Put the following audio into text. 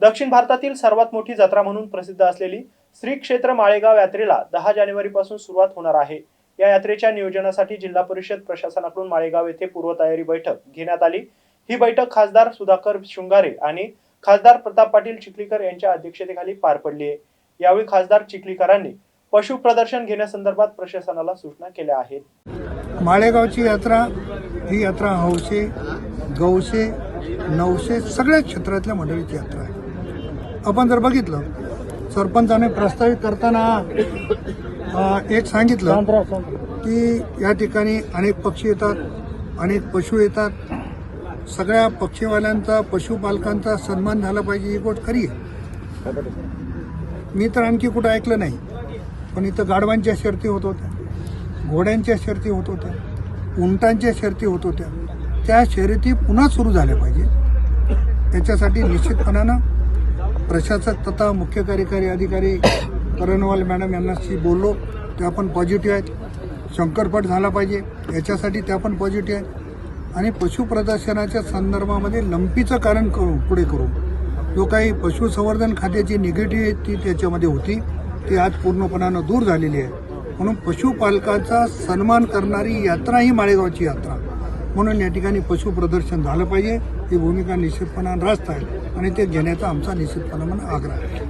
दक्षिण भारतातील सर्वात मोठी जत्रा म्हणून प्रसिद्ध असलेली श्री क्षेत्र माळेगाव यात्रेला दहा जानेवारीपासून सुरुवात होणार आहे. या यात्रेच्या नियोजनासाठी जिल्हा परिषद प्रशासनाकडून माळेगाव येथे पूर्वतयारी बैठक घेण्यात आली. ही बैठक खासदार सुधाकर शृंगारे आणि खासदार प्रताप पाटील चिखलीकर यांच्या अध्यक्षतेखाली पार पडली आहे. यावेळी खासदार चिखलीकरांनी पशु प्रदर्शन घेण्यासंदर्भात प्रशासनाला सूचना केल्या आहेत. माळेगावची यात्रा ही यात्रा हौशे गौशे नवशे सगळ्या क्षेत्रातल्या मंडळीची यात्रा आहे. आपण जर बघितलं सरपंचाने प्रस्तावित करताना एक सांगितलं की या ठिकाणी अनेक पक्षी येतात अनेक पशु येतात. सगळ्या पक्षीवाल्यांचा पशुपालकांचा सन्मान झाला पाहिजे ही गोष्ट खरी आहे. मी तर आणखी कुठं ऐकलं नाही पण इथं गाढवांच्या शर्ती होत होत्या घोड्यांच्या शर्ती होत होत्या उंटांच्या शर्ती होत होत्या. त्या शर्यती पुन्हा सुरू झाल्या पाहिजे. त्याच्यासाठी निश्चितपणानं प्रशासक तथा मुख्य कार्यकारी अधिकारी करणवाल मॅडम यांनाशी बोललो. त्या पण पॉझिटिव्ह आहेत. शंकरपट झाला पाहिजे. याच्यासाठी त्या पण पॉझिटिव्ह आहेत. आणि पशुप्रदर्शनाच्या संदर्भामध्ये लंपीचं कारण करू पुढे करू. जो काही पशुसंवर्धन खात्याची निगेटिव्ह ती त्याच्यामध्ये होती. ती आज पूर्णपणानं दूर झालेली आहे. म्हणून पशुपालकाचा सन्मान करणारी यात्रा ही माळेगावची यात्रा. म्हणून या ठिकाणी पशुप्रदर्शन झालं पाहिजे. ही भूमिका निश्चितपणानं रास्त आहे आणि ते घेण्याचा आमचा निश्चितपणानं आग्रह आहे.